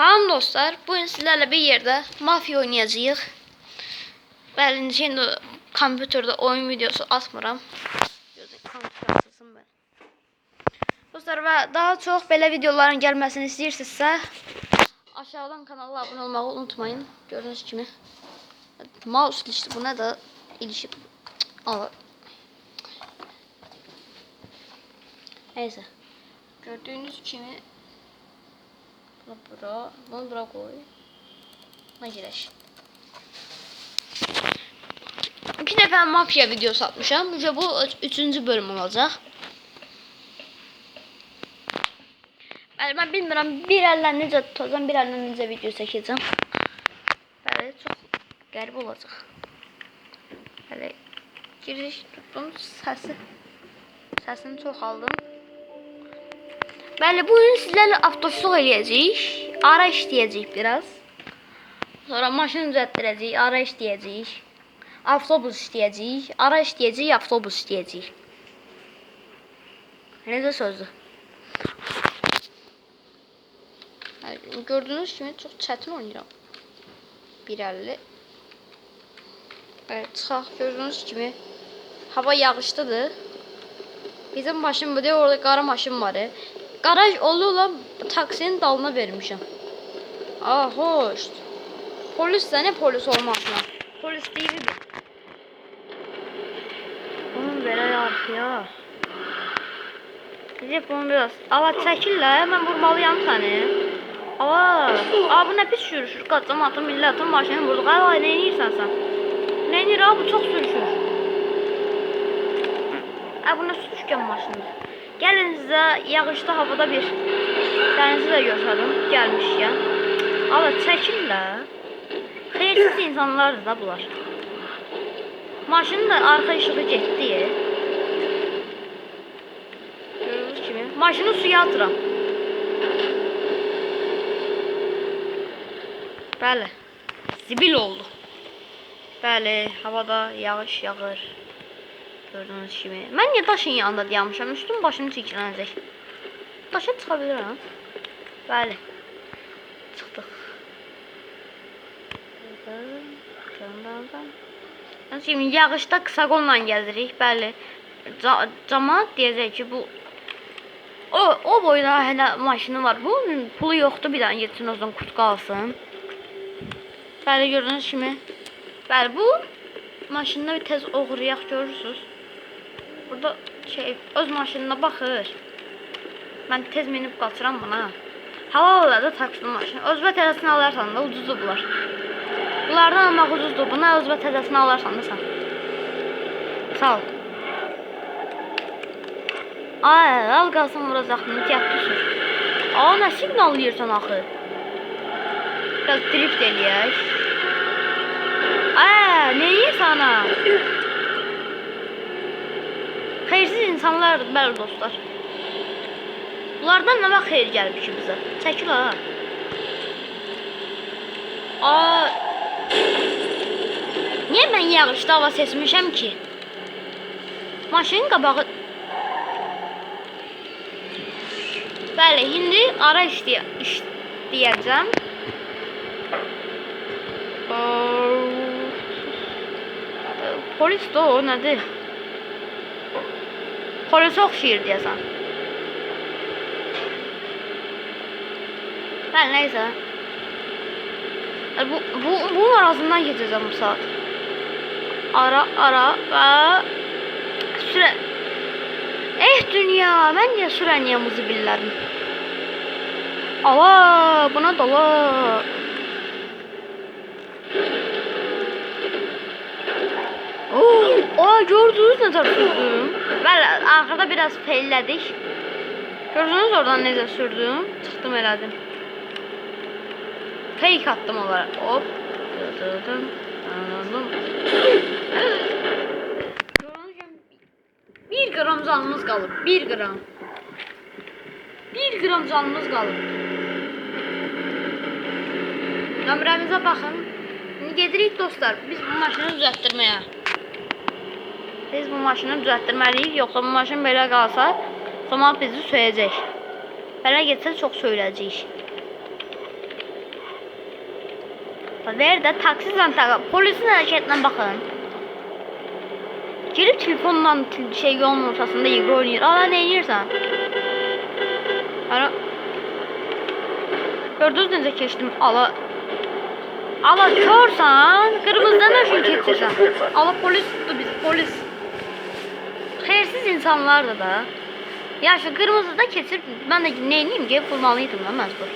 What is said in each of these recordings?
Salam dostlar. Bugün sizlerle bir yerde mafya oynayacağıq. Bəli, şimdi kompüterdə oyun videosu atmıram. Dostlar və daha çox belə videoların gəlməsini istəyirsinizsə, aşağıdan kanala abunə olmağı unutmayın. Gördüyünüz kimi. Mouse ilişdi. Bu nə də ilişib. Al. Neyse. Gördüğünüz kimi Bura, bura. Bunu bura koy. Buna gireş. İki defa mafya videosu atmışam. Yüce bu üçüncü bölüm olacak. Ben, ben bilmiyorum bir elden necə tutacağım, bir elden necə video çəkəcəm. Böyle çok garip olacak. Böyle giriş tuttum sesi. Sesini çok aldım. Bəli, bu gün sizlərlə avtoşluq eləyəcəyik. Ara işləyəcəyik biraz. Sonra maşın düzəltdirəcəyik, ara işləyəcəyik. Avtobus işləyəcəyik, ara işləyəcəyik, avtobus işləyəcəyik. Necə sözdür? Gördüyünüz kimi çox çətin oynayıram. 1.50 Evet, çıxaq. Gördüyünüz kimi hava yağışlıdır. Bizim maşın bu orada qara maşın var. Garaj olu olan taksinin dalına vermişim. Aa hoş. Polis de ne polis olmasına. Polis değil mi? Onun belə arkaya. Gidip bunu biraz. Ava çəkillə, mən vurmalıyam səni. Ava, aa bu nə pis sürüşür. Qaçam atım millətin maşını vurduq. Ay, nə edirsən sən? Nə edir? Aa bu çox sürüşür. Aa bu nə sürüşkən maşındır. Gelin size yağışlı havada bir denizi de gösterdim gelmişken. Ama çekinlə. Xeyirsiz insanlardır da bunlar. Maşının da arka işığı getdi. Gördüğünüz kimi. Maşını suya atıram. Bəli. Zibil oldu. Bəli, havada yağış yağır. Gördüğünüz gibi. Ben niye taşın yanında dayanmışam? Üstüm başım çəkilənəcək. Daşa çıxa bilirəm. Bəli. Çıxdıq. Şimdi yağışda qısa qolla gəzirik. Bəli. Ca camaat deyəcək ki, bu o o boyda hələ maşını var. Bu pulu yoxdur, bir dənə getsin ozdan kurt alsın. Bəli, gördüyünüz kimi. Bəli, bu maşında bir tez oğurlayaq görürsüz. Burada şey öz maşınına baxır. Mən tez minib qaçıram buna. Hava da taksi maşını. Özbə təzəsini alarsan da ucuzdur bunlar. Bunlardan almaq ucuzdur. Buna özbə təzəsini alarsan da sən. Sağ ol. Ay, al qalsın vuracaqsın. Ehtiyatlı sür. Aa, nə siqnallayırsan axı? Biraz drift eləyək. Aa, neyi sana? Xeyirsiz insanlar bəli dostlar. Bunlardan nə vaxt xeyir gəlib ki bizə? Çəkil ha. Aa. Niyə mən yağışda hava seçmişəm ki? Maşının qabağı Bəli, indi ara işləyə işləyəcəm. Polis də o nədir? Polise okşayır diyorsan. Ben neyse. Yani bu, bu, bunun arasından geçeceğim bu saat. Ara ara ve süre. Eh dünya ben niye süreniyamızı billerim. Ava buna dala. Oo, aa gördünüz ne sürdüm. Ben arkada biraz felledik. Gördünüz oradan necə sürdüm. Çıxdım elədim. Fake attım onlara. Hop. Dırdım. Anladım. Bir gram canımız qalıb. Bir gram. Bir gram canımız qalıb. Nömrəmizə baxın. Gedirik dostlar. Biz bu maşını düzəltdirməyə. Biz bu maşını düzəltdirməliyik, yoxsa bu maşın belə qalsa, cəmaət bizi söyəcək. Belə getsə çox söyləyəcəyik. Ver də taksizlə taqa. Polisin hərəkətinə baxın. Girib telefonla şey yolun ortasında yığı oynayır. Ala nə edirsən? Ara Gördünüz necə keçdim? Ala Ala körsən, qırmızıdan nə üçün keçirsən? Ala polis tutdu bizi, polis. Xeyirsiz insanlardır da. Ya şu kırmızıda kesip ben de neyliyim ki bulmalıydım da mecbur.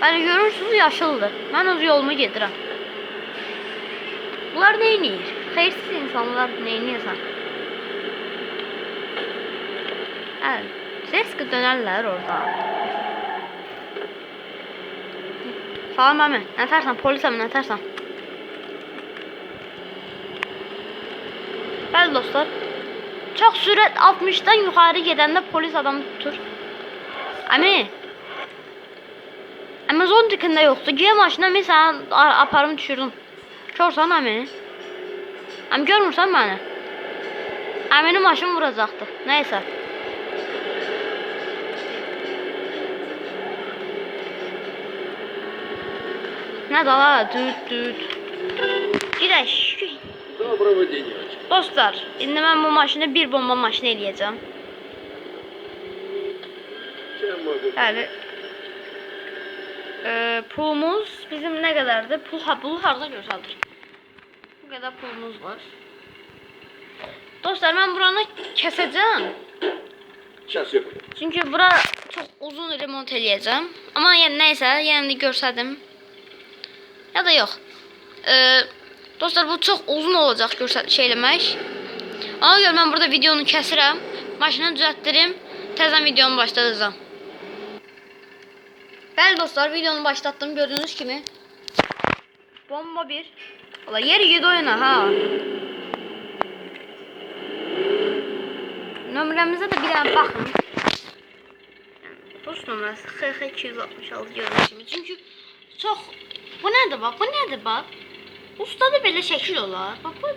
Ben görürsünüz yaşıldır. Ben öz yolumu gedirəm. Bunlar neyniyir? Xeyirsiz insanlar neyniyirsən? Hə, risk dönərlər orada. Salam əmi, nə tərsən? Polisəm, nə tərsən? Bəli dostlar, Çok sürət 60'dan yukarı gedəndə polis adamı tutur. Əmi. Amazon dikində yoxdur. Gəl maşına mən səni a- aparım düşürüm. Körsən əmi? Əmi görmürsən məni? Əmini maşın vuracaqdı. Nəysə. Nə dala? Düt düt. Gedək. Доброго денечка. Dostlar, şimdi ben bu maşını bir bomba maşını eleyeceğim. Yani e, pulumuz bizim ne kadardı? Pul, ha, pul harda görseldir. Bu kadar pulumuz var. Dostlar ben buranı keseceğim. Şans yok. Çünkü bura çok uzun remont eləyəcəm. Amma yəni nəysə, yəni görsədim. Ya da yox. Eee dostlar, bu çox uzun olacaq göstər şey eləmək. Ona görə mən burada videonu kəsirəm. Maşını düzəltdirim. Təzədən videonu başladacağam. Bəli dostlar, videonu başlatdım gördüyünüz kimi. Bomba 1. Valla yeri yedi oyuna ha. Nömrəmizə də bir dənə baxın. Post nömrəsi 4266 gördüyünüz kimi. Çünki çox Bu nədir bax? Bu nədir bax? Ustada belə şəkil olar. Bax bu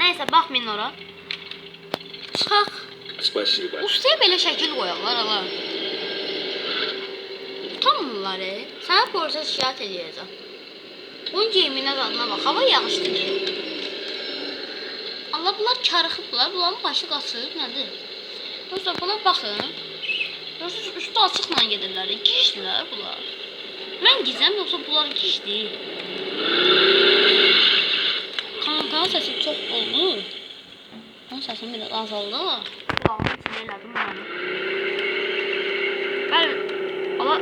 Nəysə baxmayın ora. Çıxaq. Спасибо. Ustaya belə şəkil qoyarlar ala. Utanmırlar e. Sənə polisə şikayət eləyəcəm. Bunun geyiminə zadına bax. Hava yağışlı ki. Allah bunlar karıxıblar. Bunların başı qaçıb. Nədir? Dostlar buna baxın. Görürsünüz üstü açıqla gedirlər. Gişdilər bunlar. Mən gizəm yoxsa bunlar gişdi. Kankanın səsi çox oldu. Onun səsini biraz azaldı. Kulağımın içine elədim onu. Bəli. Ala.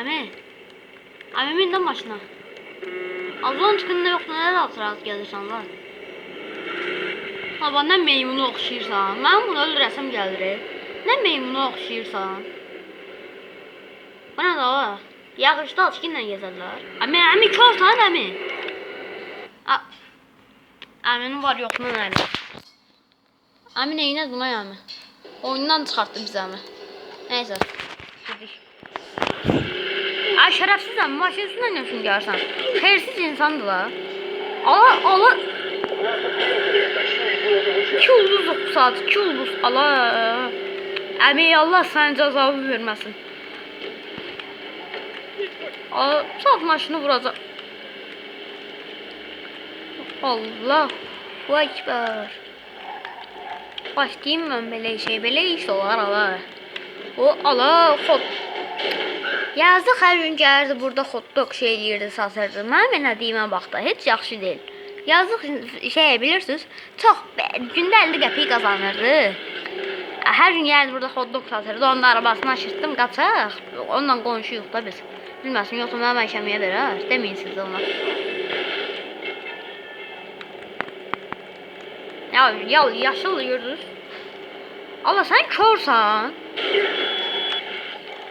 Əmi. Əmi min də maşına. Azon çıxında yox, nələr atıraz gəlirsən lan? Baba, nə meymunu oxşayırsan? Mənim bunu öldürəsəm gəlir. Nə meymunu oxşayırsan? Bu nə da? Yağışda açıqla gəzərlər. Əmi, əmi körsən əmi. A Əminin var yoxluğunu nədir? Əmi neynədir buna əmi? Oyundan çıxartdı bizi əmi. Nəysə. Gedik. Ay şərəfsiz əmi, maşın üstündən nə üçün gəlirsən? Xeyirsiz insandılar. Ala, ala. İki ulduz yox saat, iki ulduz. Ala. Əmi, Allah sənə cəzavı verməsin. Ala, saat maşını vuracaq. Allahu Ekber. Başlayayım mən belə şey, belə iş olar ala. O ala xod. Yazıq hər gün gəlirdi burada hot dog şey eləyirdi, satırdı. Mənim nə deyimə bax da, heç yaxşı deyil. Yazıq şey bilirsiniz, çox gündə 50 qəpik qazanırdı. Hər gün gəlirdi burada hot dog satırdı. Onun arabasını aşırtdım, qaçaq. Onunla qonşuyuq da biz. Bilməsin, yoxsa mənə işəməyə verər. Deməyin siz ona. Ya, ya yaşıl gördünüz. Allah sen körsən.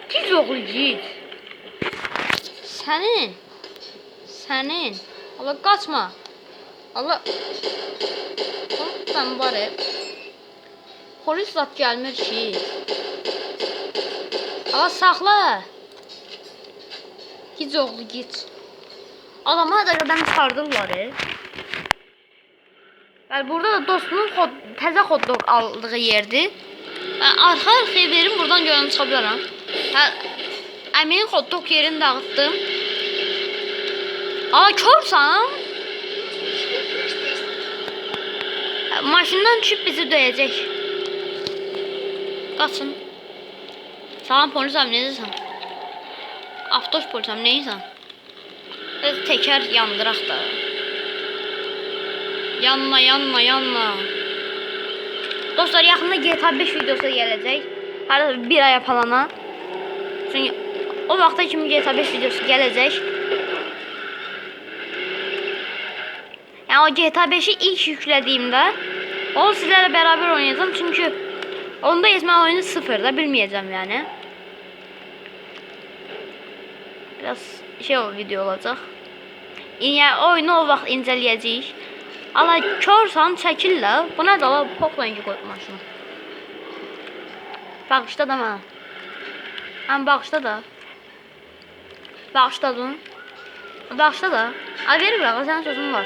Giz oğlu git. Sənin. Sənin. Allah qaçma. Allah. Sən var ya. Polis zat gəlmir ki. Allah saxla. Giz oğlu git. Adamlar da qadam çıxardırlar. E. Bəli, burada da dostumun xod təzə hot dog aldığı yerdir. Mən arxa arxaya verim, buradan görən çıxa bilərəm. Əminin hot dog yerini dağıtdım. Aa körsən? Maşından düşüb bizi döyəcək. Qaçın. Salam polisəm, necəsən? Avtos polisəm, neysən? Təkər yandıraq da. Yanma, yanma, yanma. Dostlar, yaxında GTA 5 videosu gələcək. Harada bir aya falana. Çünki o vaxta kimi GTA 5 videosu gələcək. Yəni o GTA 5-i ilk yüklədiyimdə onu sizlərlə bərabər oynayacağam çünki onda ezmə oyunu sıfırda bilməyəcəm yəni. Biraz şey o video olacaq. Yəni oyunu o vaxt incələyəcəyik. Ala körsən çəkillə. Bu nədir ala pokla inci qoyub maşına. Bağışla da mənə. Həm bağışla da. Bağışladın. Bağışla da. A ver bırak, sənin sözün var.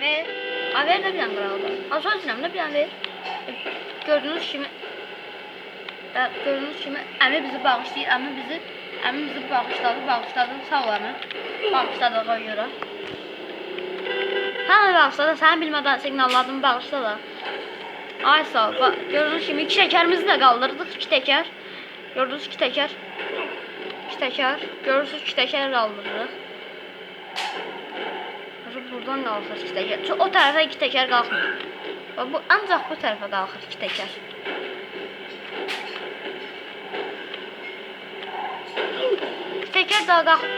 Ver. A ver də bir dənə qıraqda. A söz dinəm də bir dənə ver. Gördüyünüz kimi gördüyünüz kimi əmi bizi bağışlayır, əmi bizi əmi bizi bağışladı, bağışladı, sağ ol əmi. Bağışladığına görə. Hə, bağışladı, sən bilmədən siqnalladım, bağışla da. Ay sağ ol. Bax, Gördüyünüz kimi iki təkərimizi də qaldırdıq, iki təkər. Gördünüz iki təkər. İki təkər. Görürsünüz iki təkər qaldırdıq. Sonra buradan qalxır iki təkər. Çünki o tərəfə iki qalxmır. Bax, Bu ancaq bu tərəfə qalxır iki təkər. İki təkər daha qalx.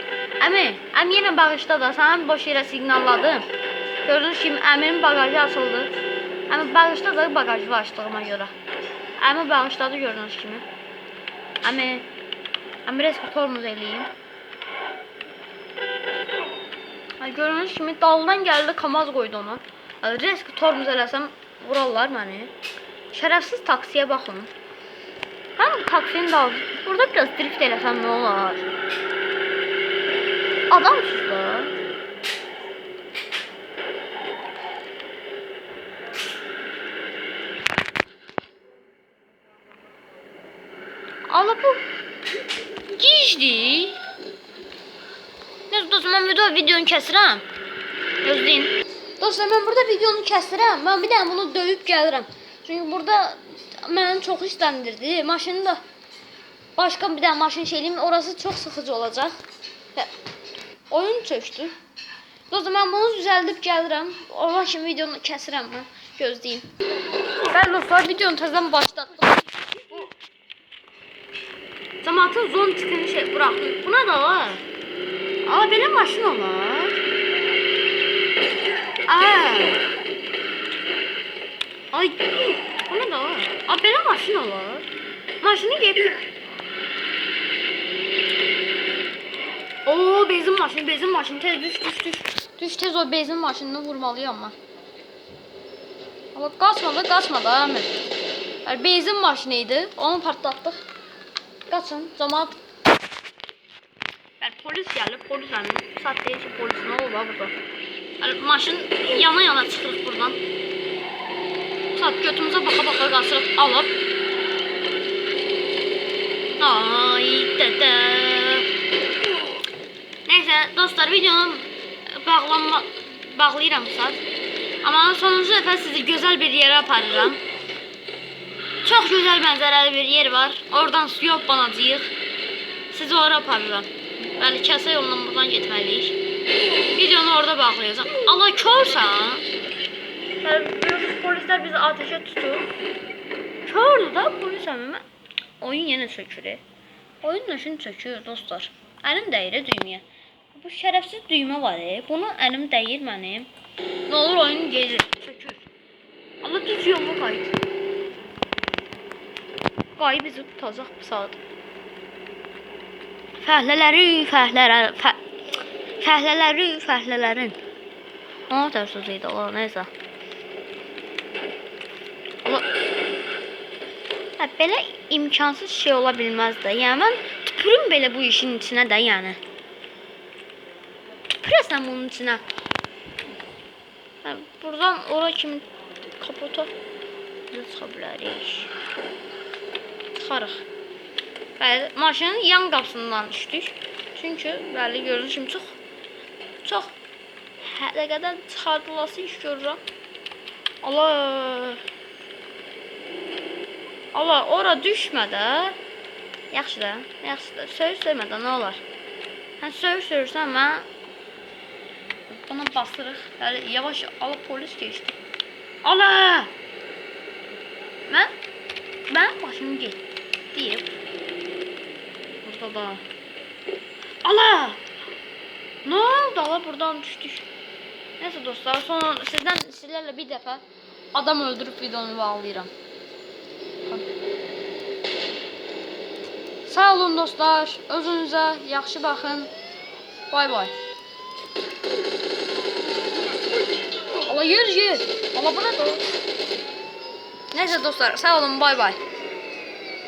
Əmi, əmi yenə bağışda da sən boş yerə siqnalladım. Gördüyünüz kimi əminin bagajı açıldı. Əmi bağışda da bagajı açdığıma görə. Əmi bağışladı gördüyünüz kimi. Əmi, əmi resko tormuz eləyim. Gördüyünüz kimi daldan gəldi kamaz qoydu ona. Resko tormuz eləsəm vurarlar məni. Şərəfsiz taksiyə baxın. Həm taksinin da burada biraz drift eləsəm nə olar? Adamsız da. Allah bu gizli. Neyse dostum ben video videonu kəsirəm. Gözləyin. Dostlar mən burada videonu kəsirəm. Mən bir dənə bunu döyüb gəlirəm. Çünki burada mənim çox istəndirdi. Maşını da başqa bir dənə maşın şeyliyim. Orası çox sıxıcı olacaq. Və oyun çökdü. Dostlar mən bunu düzəldib gəlirəm. Olan kimi videonu kəsirəm mən. Gözləyin. Bəli dostlar videonu təzədən başlatdım. Cəmaatın zon tikini şey buraxdım. Buna da var. Aa belə maşın olar. Aa. Ay, buna da var. Aa belə maşın olar. Maşını geyib. Oo, benzin maşını, benzin maşını. Tez düş, düş, düş. Düş tez o benzin maşınını vurmalıyam mən. Ama kaçmadı, kaçmadı Əmir. Yani benzin maşını idi. Onu partlattık. Kaçın, camaat. Yani polis geldi, polis yani. Saat değil ki polis ne oldu burada? Yani maşın yana yana çıxırıq buradan. Saat götümüzə baxa baxa qaçırıq alıb. Ay dədə. Neyse dostlar videonun bağlanma bağlayıram saat. Amma sonuncu dəfə sizi gözəl bir yerə aparıram. Çox gözəl mənzərəli bir yer var. Oradan suya banacağıq. Sizi ora aparıram. Bəli, kəsə yolla buradan getməliyik. Videonu orada bağlayacağam. Allah körsən. Polislər bizi ateşə tutur. Kördü da polis əmimə. Oyun yenə sökür. e. Oyun nöşün sökür dostlar. Əlim dəyir e düyməyə. Bu şərəfsiz düymə var e. Bunu əlim dəyir mənim. Nə olur oyun gedir, sökür. Allah düz yola qayıt. Qayı bizi tutacaq bu saat. Fəhlələri, fəhlələr, fə, fəhlələri, fəhlələrin. Ona tər söz idi, neysə. Allah. Hə, belə imkansız şey ola bilməz də. Yəni mən tüpürüm belə bu işin içinə də, yəni. Tüpürəsən bunun içinə. Hə, buradan ora kimi kapota biz çıxa bilərik. Çıxarıq. Bəli, maşının yan qapısından düşdük. Çünki bəli görünüş kimi çox çox həqiqətən çıxardılası iş görürəm. Allah. Allah, ora düşmə də. Yaxşı da, yaxşı da. Söyüş söymədən nə olar? Hə, söyüş söyürsən mən buna basırıq. Bəli, yavaş alıb polis keçdi. Allah! Mən mən başım getdi deyib. Burada da. Allah! Ne oldu? Allah buradan düşdük. Neyse dostlar, sonra sizden sizlerle bir defa adam öldürüp videonu bağlayıram. Sağ olun dostlar. Özünüzə yaxşı baxın. Bay bay. Allah yer yer. Allah bu ne? Neyse dostlar, sağ olun. Bay bay.